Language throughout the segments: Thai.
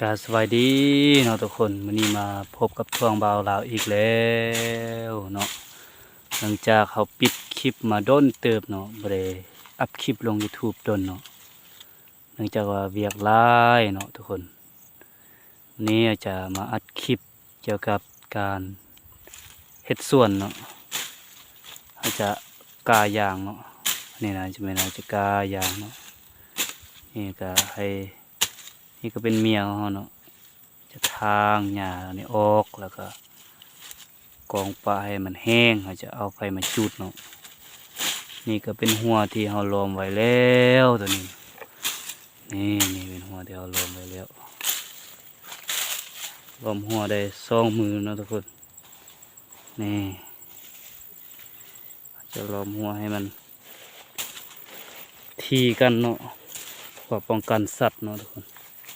กาสวัสดีเนาะทุกคนวันนี้มาพบกับช่วงเบาลาวอีกแล้วเนาะหลังจากเขาปิดคลิปมาด้นเติบเนาะบ่ได้อัพคลิปลง YouTube ดนเนาะเนื่องจากว่าเวียกลายเนาะทุกคนวันนี้จะมาอัดคลิปเกี่ยวกับการเฮ็ดส่วนเนาะอาจจะกายางเนาะนี่นะจะเป็นอาจจะกายางเนาะนี่ก็ให้ นี่ก็เป็นเมียของเขาเนาะจะทางหญ้านี่ออกแล้วก็กองปลาให้มันแห้งเขาจะเอาไฟมาจุดเนาะนี่ก็เป็นหัวที่เราล้อมไว้แล้วตัวนี้ นี่นี่เป็นหัวที่เราล้อมไว้แล้วล้อมหัวได้สองมือเนาะทุกคนนี่จะล้อมหัวให้มัน ทีกันเนาะเพื่อป้องกันสัตว์เนาะทุกคน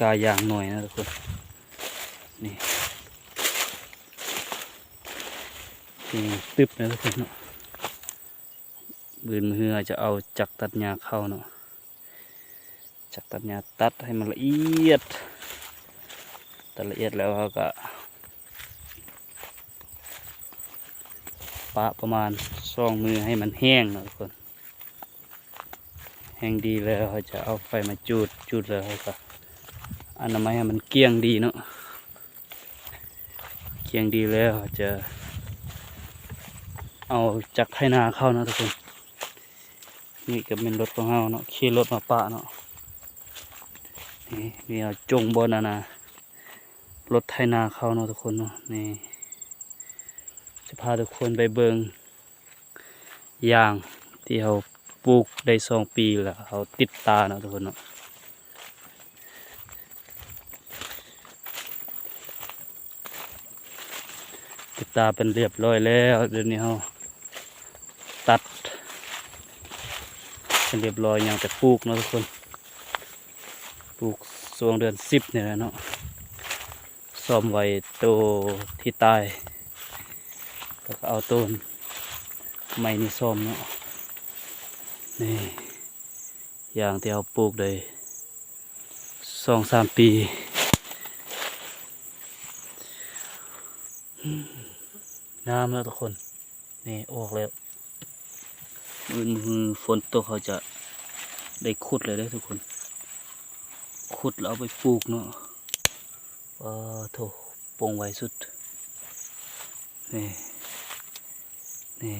กาหยางหน่อยนะทุกคน นี่นี่ตึบนะทุกคนเนาะบืนมือจะเอาจักรตัดหญ้าเข้าเนาะจักรตัดหญ้าตัดให้มันละเอียด ตัดละเอียดแล้วเขาก็ปะประมาณสองมือให้มันแห้งนะทุกคน แห้งดีแล้วเขาจะเอาไฟมาจูดจูดแล้วเขาก็ อันามัยให้มันเกลี้ยงดีเนาะเกลี้ยงดีแล้วจะ เอาจักไถนาเข้านะทุกคนนี่ก็เป็นรถของเฮาเนาะขี่รถมาปะเนาะนี่มีเอาจงบนนะนะรถไถนาเข้าเนาะทุกคนเนาะนี่จะพาทุกคนไปเบิงยางที่เขาปลูกได้สองปีแล้วเขาติดตาเนาะทุกคนเนาะ ตาเป็นเรียบร้อยแล้วเดี๋ยวนี้เขาตัดเป็นเรียบร้อยอย่างแต่ปลูกเนาะทุกคนปลูกช่วงเดือนสิบเนี่ยแหละเนาะซ่อมไว้โตวที่ตายแล้วก็เอาต้นไม้นี่ซ่อมเนาะนี่อย่างที่เขาปลูกได้สองสามปี น้ำแล้วทุกคน นี่ออกแล้วมือฝนตกเขาจะได้ขุดเลยได้ทุกคน ขุดแล้วเอาไปปลูกเนาะว้าโถปร่งไวสุด นี่ นี่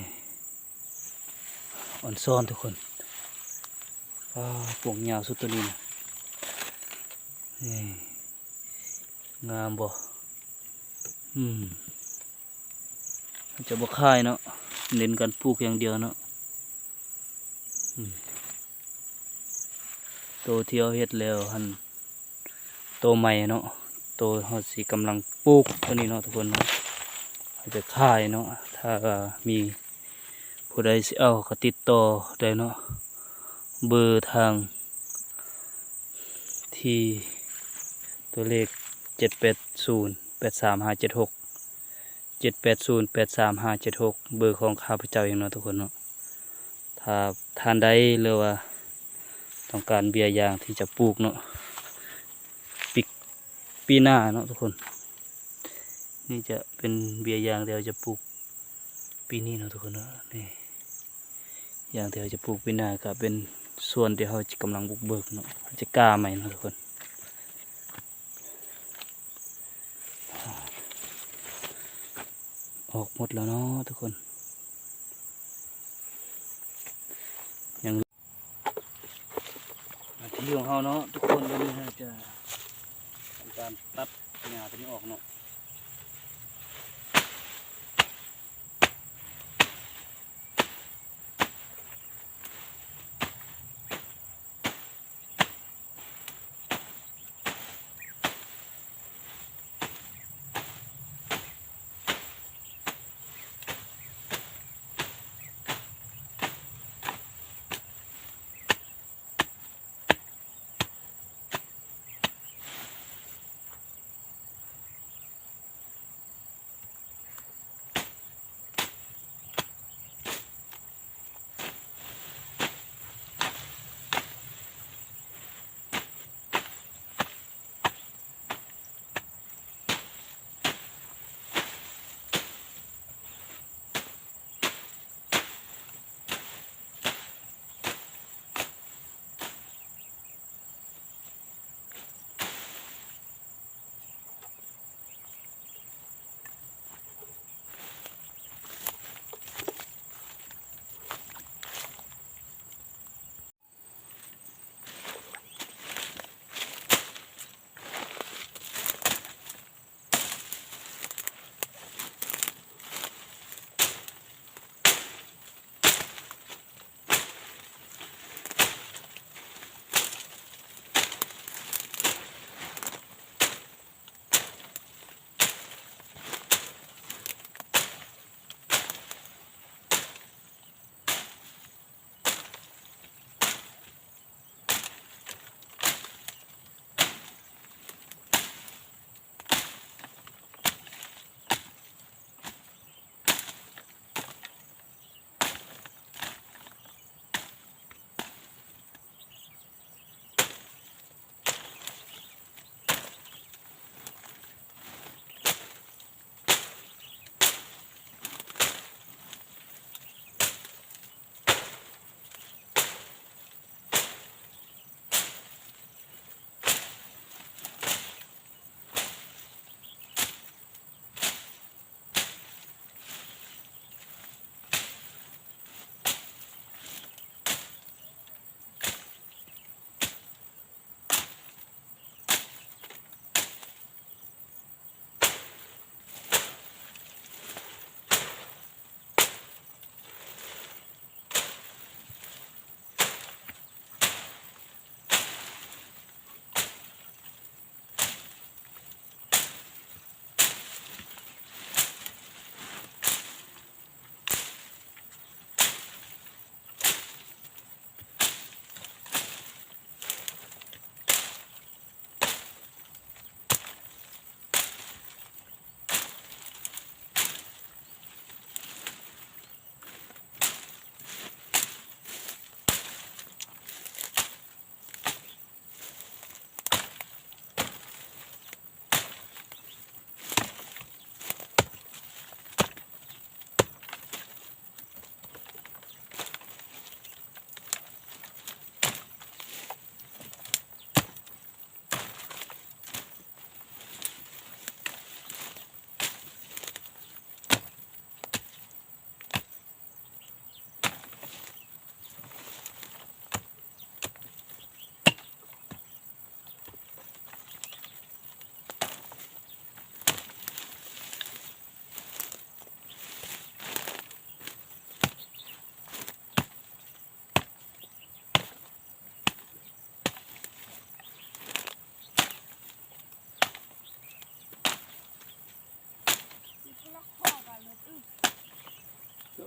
อ่อนซ่อนทุกคนว้าโปร่งยาวสุดตัวนี้นะนี่ งามบ่ อืม จะบกค่ายเนาะเน้นการปลูกอย่างเดียวเนาะโตเที่ยวเฮ็ดแล้วฮันโตใหม่เนาะโตหอสีกำลังปลูกตัวนี้เนาะทุกคนจะค่ายเนาะถ้ามีผู้ใดสิเอาก็ติดต่อได้เนาะเบอร์ทาง ที่ตัวเลขเจ็ดแปดศูนย์แปดสามห้าเจ็ดหก เจ็ดแปดศูนย์แปดสามห้าเจ็ดหกเบอร์ของข้าพเจ้าเองเนาะทุกคนเนาะถ้าท่านใดหรือว่าต้องการเบียร์ยางที่จะปลูกเนาะปีปีหน้าเนาะทุกคน นี่จะเป็นเบียร์ยางเดียวจะปลูกปีนี้เนาะทุกคนเนาะนี่ยางเดียวจะปลูกปีหน้าก็เป็นส่วนที่เขากำลังบุกเบิกเนาะจะกล้าใหมเนาะทุกคน ออกหมดแล้วเนาะทุกคน ยังมาที่ของเขาเนาะทุกคนวันนี้เรจะทำการตัดหญ้าตัวนี้ออกเนาะ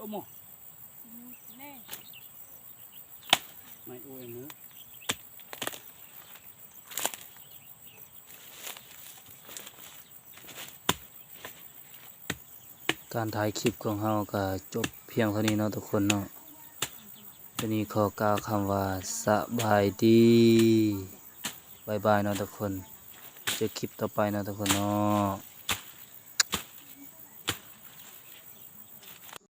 เอาหมอไม่โอ้ยเนื้อการถ่ายคลิปของเฮาก็จบเพียงเท่านี้เนาะทุกคนเนาะทีนี้ขอกล่าวคำว่าสบายดีบายบายเนาะทุกคน เจอคลิปต่อไปเนาะทุกคนเนาะ